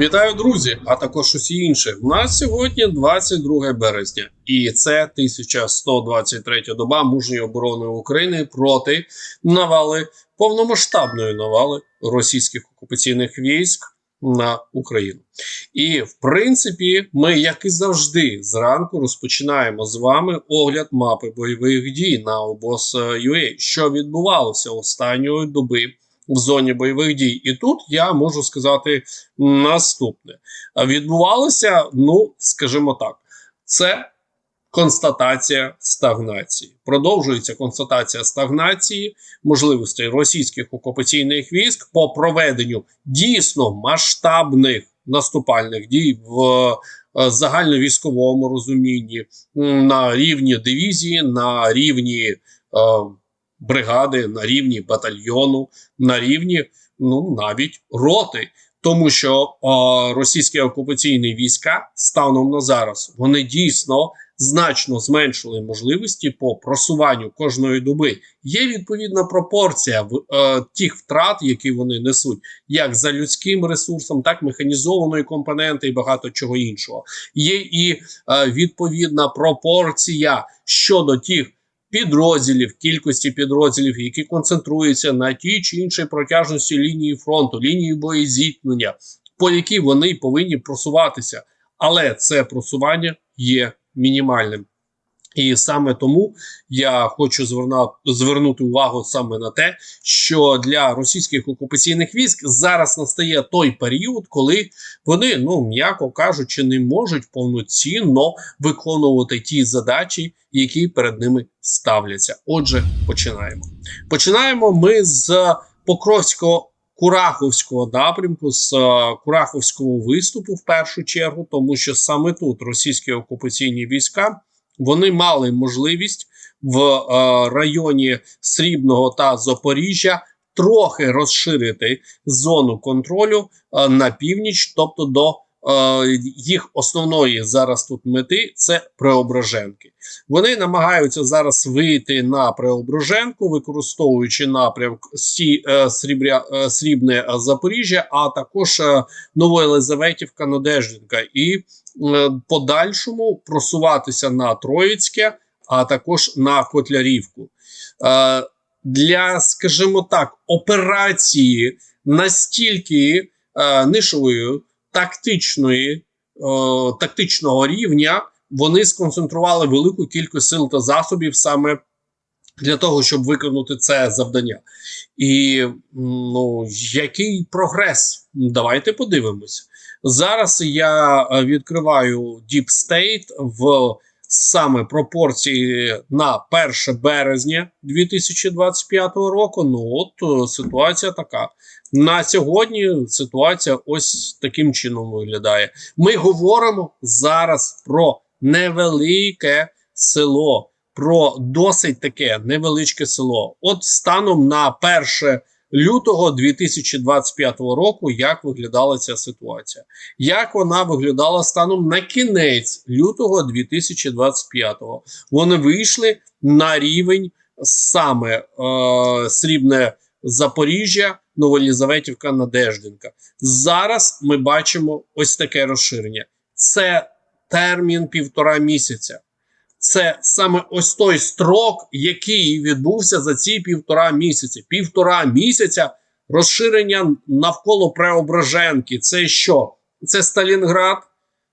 Вітаю, друзі, а також усі інші. У нас сьогодні 22 березня, і це 1123 доба мужньої оборони України проти навали повномасштабної навали російських окупаційних військ на Україну. І в принципі, ми, як і завжди, зранку розпочинаємо з вами огляд мапи бойових дій на обоз.ua, що відбувалося останньої доби в зоні бойових дій. І тут я можу сказати наступне: відбувалося, ну скажімо так, це констатація стагнації. Продовжується констатація стагнації можливостей російських окупаційних військ по проведенню дійсно масштабних наступальних дій в е, загальновійськовому розумінні на рівні дивізії, на рівні. Бригади, на рівні батальйону, на рівні ну навіть роти. Тому що е, російські окупаційні війська станом на зараз вони дійсно значно зменшили можливості по просуванню кожної доби. Є відповідна пропорція в е, тих втрат, які вони несуть, як за людським ресурсом, так механізованої компоненти і багато чого іншого. Є і е, відповідна пропорція щодо тих підрозділів, кількості підрозділів, які концентруються на тій чи іншій протяжності лінії фронту, лінії боєзіткнення, по якій вони повинні просуватися. Але це просування є мінімальним. І саме тому я хочу зверна, звернути увагу саме на те, що для російських окупаційних військ зараз настає той період, коли вони, ну м'яко кажучи, не можуть повноцінно виконувати ті задачі, які перед ними ставляться. Отже, починаємо. Починаємо ми з Покровського. Кураховського напрямку з е, Кураховського виступу в першу чергу, тому що саме тут російські окупаційні війська вони мали можливість в е, районі Срібного та Запоріжжя трохи розширити зону контролю е, на північ, тобто до їх основної зараз тут мети це Преображенки. Вони намагаються зараз вийти на Преображенку, використовуючи напрямок Сі, е, Срібря, е, Срібне Запоріжжя, а також е, Новоєлизаветівка Надеждинка. І е, подальшому просуватися на Троїцьке, а також на Котлярівку. Е, для, скажімо так, операції настільки е, нишової, тактичної, е, тактичного рівня, вони сконцентрували велику кількість сил та засобів саме для того, щоб виконати це завдання. І ну, який прогрес? Давайте подивимося. Зараз я е, відкриваю Deep State в саме пропорції на 1 березня 2025 року. Ну от е, ситуація така. На сьогодні ситуація ось таким чином виглядає. Ми говоримо зараз про невелике село. Про досить таке невеличке село. От станом на 1 лютого 2025 року, як виглядала ця ситуація? Як вона виглядала станом на кінець лютого 2025? Вони вийшли на рівень саме е, Срібне Запоріжжя, Новолізаветівка, Надеждинка. Зараз ми бачимо ось таке розширення. Це термін півтора місяця. Це саме ось той строк, який відбувся за ці півтора місяці. Півтора місяця розширення навколо Преображенки. Це що? Це Сталінград,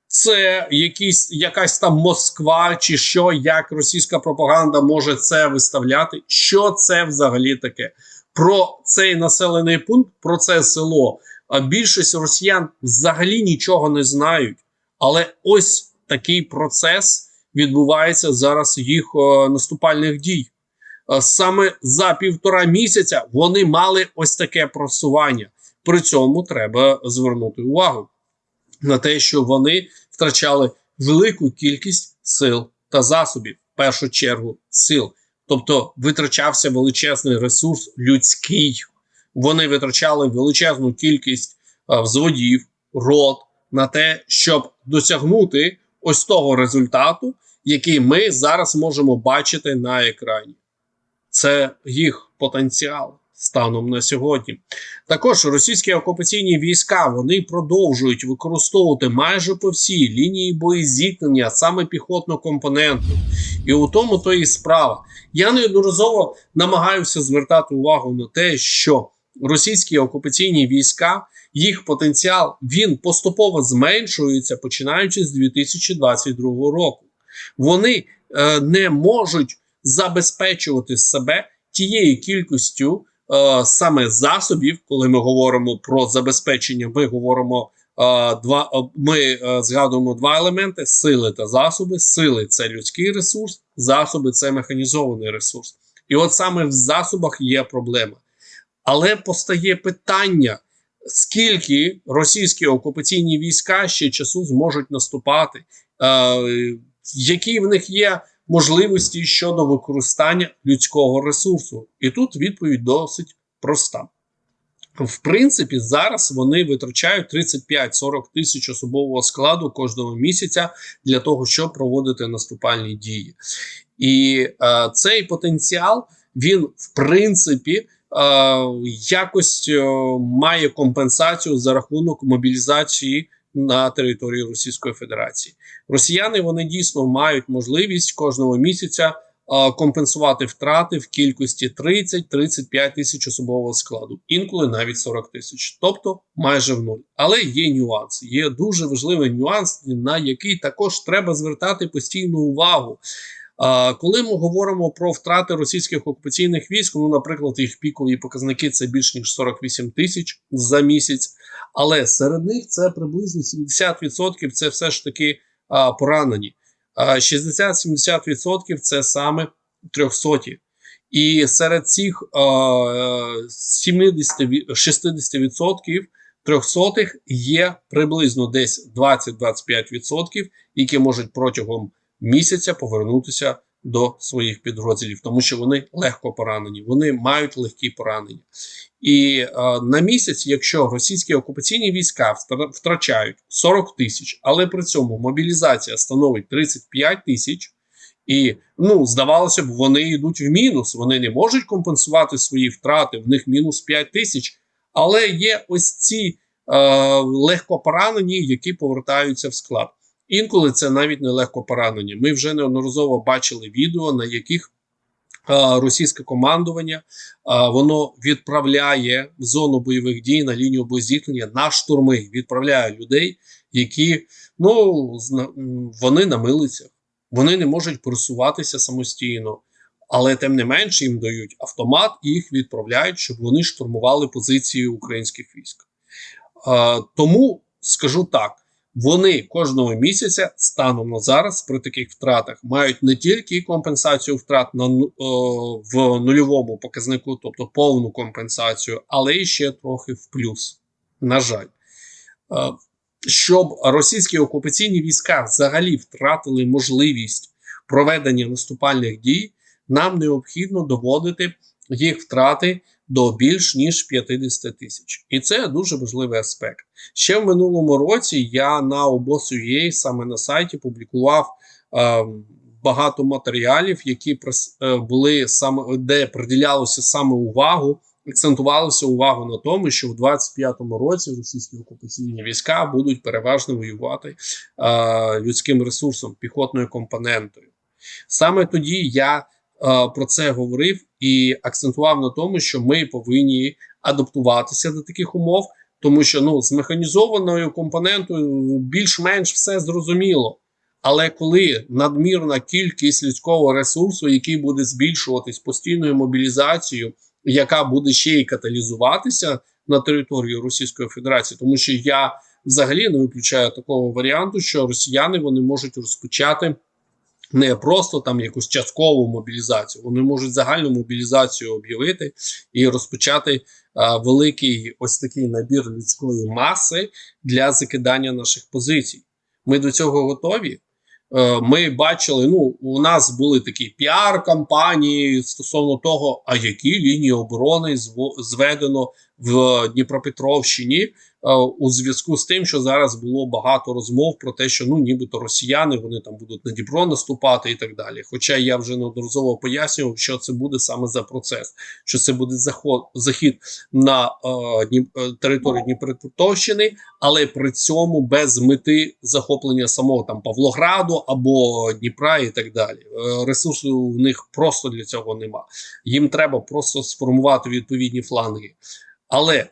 це якісь, якась там Москва, чи що, як російська пропаганда може це виставляти. Що це взагалі таке? Про цей населений пункт, про це село. А більшість росіян взагалі нічого не знають. Але ось такий процес відбувається зараз їх о, наступальних дій. Е, Саме за півтора місяця вони мали ось таке просування. При цьому треба звернути увагу на те, що вони втрачали велику кількість сил та засобів, в першу чергу сил. Тобто витрачався величезний ресурс людський. Вони витрачали величезну кількість е, взводів, рот на те, щоб досягнути ось того результату, який ми зараз можемо бачити на екрані. Це їх потенціал, станом на сьогодні. Також російські окупаційні війська вони продовжують використовувати майже по всій лінії боєзіткнення саме піхотну компоненту. І у тому то і справа. Я неодноразово намагаюся звертати увагу на те, що російські окупаційні війська, їх потенціал він поступово зменшується починаючи з 2022 року. Вони е, не можуть забезпечувати себе тією кількістю саме засобів, коли ми говоримо про забезпечення, ми говоримо. е, Два е, ми е, згадуємо два елементи: сили та засоби. Сили це людський ресурс, засоби це механізований ресурс. І от саме в засобах є проблема. Але постає питання, скільки російські окупаційні війська ще часу зможуть наступати, е, які в них є можливості щодо використання людського ресурсу. І тут відповідь досить проста. В принципі, зараз вони витрачають 35-40 тисяч особового складу кожного місяця для того, щоб проводити наступальні дії. І е, цей потенціал він в принципі е, якось е, має компенсацію за рахунок мобілізації на території Російської Федерації. Росіяни вони дійсно мають можливість кожного місяця компенсувати втрати в кількості 30-35 тисяч особового складу, інколи навіть 40 тисяч, тобто майже в нуль. Але є нюанс, є дуже важливий нюанс, на який також треба звертати постійну увагу. Коли ми говоримо про втрати російських окупаційних військ, ну, наприклад, їх пікові показники це більш ніж 48 тисяч за місяць, але серед них це приблизно 70% це все ж таки а, поранені. А 60-70% це саме трьохсоті. І серед цих а, 70 60% трьохсотих є приблизно десь 20-25%, які можуть протягом місяця повернутися до своїх підрозділів, тому що вони легко поранені, вони мають легкі поранення. І е, на місяць, якщо російські окупаційні війська втрачають 40 тисяч, але при цьому мобілізація становить 35 тисяч, і ну здавалося б, вони йдуть в мінус, вони не можуть компенсувати свої втрати, в них мінус 5 тисяч. Але є ось ці е, легко поранені, які повертаються в склад. Інколи це навіть не легко поранення. Ми вже неодноразово бачили відео, на яких російське командування воно відправляє в зону бойових дій на лінію боєзіткнення на штурми, відправляє людей, які ну вони на милицях, вони не можуть пересуватися самостійно. Але тим не менше їм дають автомат і їх відправляють, щоб вони штурмували позиції українських військ. Тому скажу так. Вони кожного місяця станом на зараз при таких втратах мають не тільки компенсацію втрат на о, в нульовому показнику, тобто повну компенсацію, але і ще трохи в плюс. На жаль, е, щоб російські окупаційні війська взагалі втратили можливість проведення наступальних дій, нам необхідно доводити їх втрати до більш ніж 50 тисяч. І це дуже важливий аспект. Ще в минулому році я на обосу.ua саме на сайті публікував е, багато матеріалів, які е, були саме де приділялося саме увагу. Акцентувалося увагу на тому, що в 25-му році російські окупаційні війська будуть переважно воювати е, людським ресурсом, піхотною компонентою. Саме тоді я про це говорив і акцентував на тому, що ми повинні адаптуватися до таких умов, тому що ну з механізованою компонентою більш-менш все зрозуміло. Але коли надмірна кількість людського ресурсу, який буде збільшуватись постійною мобілізацією, яка буде ще й каталізуватися на території Російської Федерації, тому що я взагалі не виключаю такого варіанту, що росіяни вони можуть розпочати не просто там якусь часткову мобілізацію, вони можуть загальну мобілізацію об'явити і розпочати а, великий ось такий набір людської маси для закидання наших позицій. Ми до цього готові. Е, ми бачили, ну у нас були такі піар-кампанії стосовно того, а які лінії оборони зведено в Дніпропетровщині е, у зв'язку з тим, що зараз було багато розмов про те, що ну нібито росіяни вони там будуть на Дніпро наступати і так далі. Хоча я вже неодноразово пояснював, що це буде саме за процес, що це буде заход захід на е, Дніп, е, територію Дніпропетровщини, але при цьому без мети захоплення самого там Павлограду або Дніпра і так далі. Е, ресурсу в них просто для цього нема. Їм треба просто сформувати відповідні фланги. Але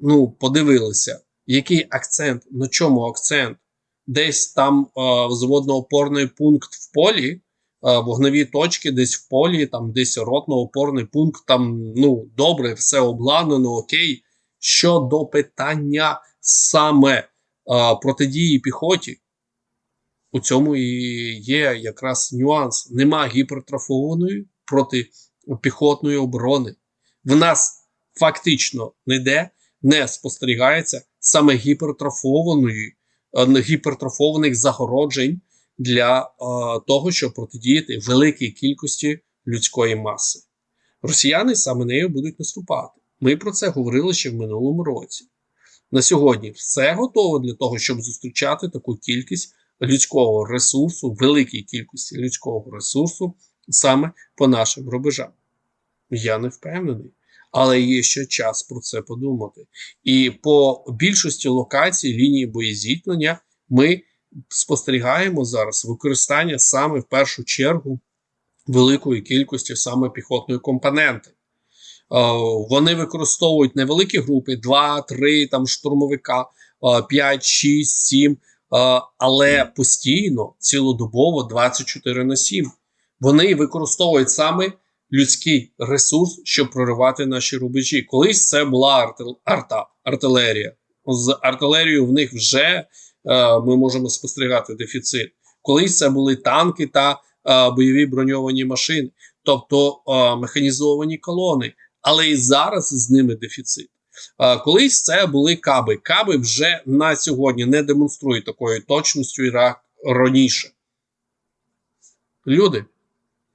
ну подивилися, який акцент, на чому акцент? Десь там е, взводно-опорний пункт в полі, е, вогневі точки десь в полі, там десь ротно-опорний пункт, там ну добре, все обладнано, окей. Щодо питання саме е, протидії піхоті, у цьому і є якраз нюанс. Нема гіпертрофованої протипіхотної оборони. В нас фактично ніде не спостерігається саме гіпертрофованої, е, гіпертрофованих загороджень для е, того, щоб протидіяти великій кількості людської маси. Росіяни саме нею будуть наступати. Ми про це говорили ще в минулому році. На сьогодні все готово для того, щоб зустрічати таку кількість людського ресурсу, великій кількості людського ресурсу саме по нашим рубежам. Я не впевнений, але є ще час про це подумати. І по більшості локацій лінії боєзіткнення ми спостерігаємо зараз використання саме в першу чергу великої кількості саме піхотної компоненти. Е, Вони використовують невеликі групи: 2, 3 там штурмовика, 5, 6, 7, але постійно, цілодобово 24 на 7. Вони використовують саме людський ресурс, щоб проривати наші рубежі. Колись це була арта, артилерія. З артилерією в них вже е, ми можемо спостерігати дефіцит. Колись це були танки та е, бойові броньовані машини, тобто е, механізовані колони. Але і зараз з ними дефіцит. Е, колись це були каби. Каби вже на сьогодні не демонструють такої точністю і ра- раніше. Люди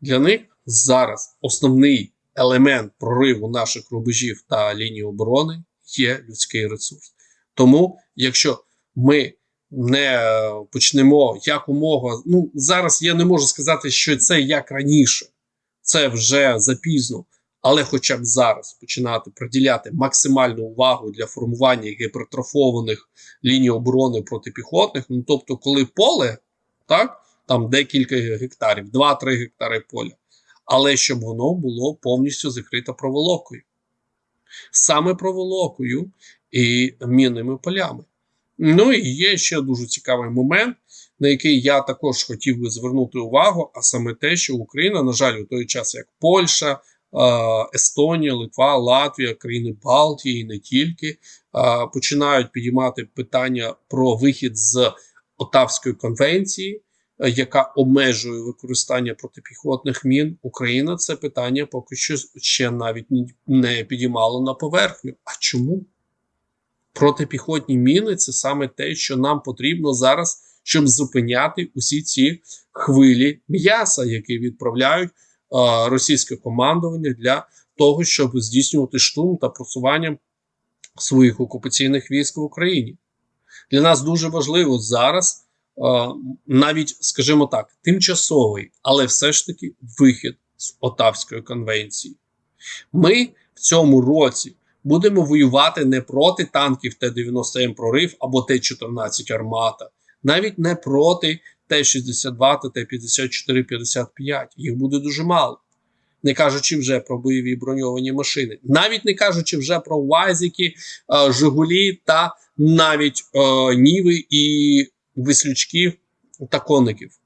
для них зараз основний елемент прориву наших рубежів та лінії оборони є людський ресурс. Тому, якщо ми не почнемо якомога, ну зараз я не можу сказати, що це як раніше, це вже запізно. Але хоча б зараз починати приділяти максимальну увагу для формування гіпертрофованих ліній оборони протипіхотних, ну тобто, коли поле, так, там декілька гектарів, 2-3 гектари поля, але щоб воно було повністю закрите проволокою. Саме проволокою і мінними полями. Ну і є ще дуже цікавий момент, на який я також хотів би звернути увагу, а саме те, що Україна, на жаль, у той час, як Польща, Естонія, Литва, Латвія, країни Балтії, і не тільки, починають підіймати питання про вихід з Отавської конвенції, яка обмежує використання протипіхотних мін. Україна це питання поки що ще навіть не підіймала на поверхню. А чому? Протипіхотні міни це саме те, що нам потрібно зараз, щоб зупиняти усі ці хвилі м'яса, які відправляють е, російське командування для того, щоб здійснювати штурм та просування своїх окупаційних військ в Україні. Для нас дуже важливо зараз, навіть, скажімо так, тимчасовий, але все ж таки вихід з Отавської конвенції. Ми в цьому році будемо воювати не проти танків Т-90М прорив або Т-14 армата, навіть не проти Т-62 та Т-54-55. Їх буде дуже мало. Не кажучи вже про бойові броньовані машини, навіть не кажучи вже про Вазіки, е, Жигулі та навіть е, Ніви і Вислючків та коників.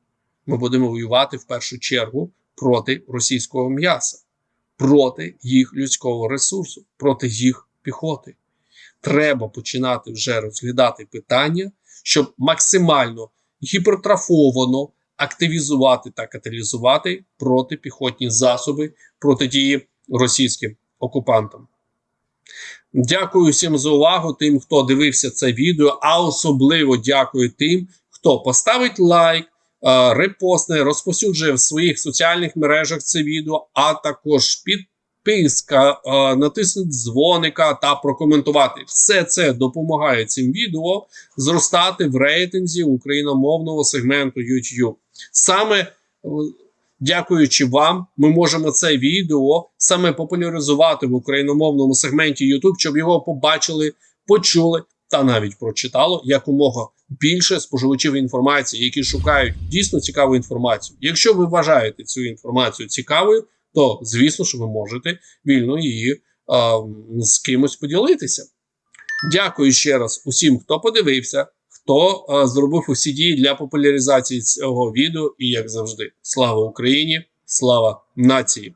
Ми будемо воювати в першу чергу проти російського м'яса проти їх людського ресурсу, проти їх піхоти. Треба починати вже розглядати питання, щоб максимально гіпертрофовано активізувати та каталізувати протипіхотні засоби протидії російським окупантам. Дякую всім за увагу, тим, хто дивився це відео, а особливо дякую тим, хто поставить лайк, е, репостне, розповсюджує в своїх соціальних мережах це відео, а також підписка, е, натиснути дзвоника та прокоментувати. Все це допомагає цим відео зростати в рейтинзі україномовного сегменту YouTube. Саме е, дякуючи вам, ми можемо це відео саме популяризувати в україномовному сегменті YouTube, щоб його побачили, почули та навіть прочитало якомога більше споживачів інформації, які шукають дійсно цікаву інформацію. Якщо ви вважаєте цю інформацію цікавою, то звісно, що ви можете вільно її а, з кимось поділитися. Дякую ще раз усім, хто подивився, хто а, зробив усі дії для популяризації цього відео. І як завжди, слава Україні, слава нації!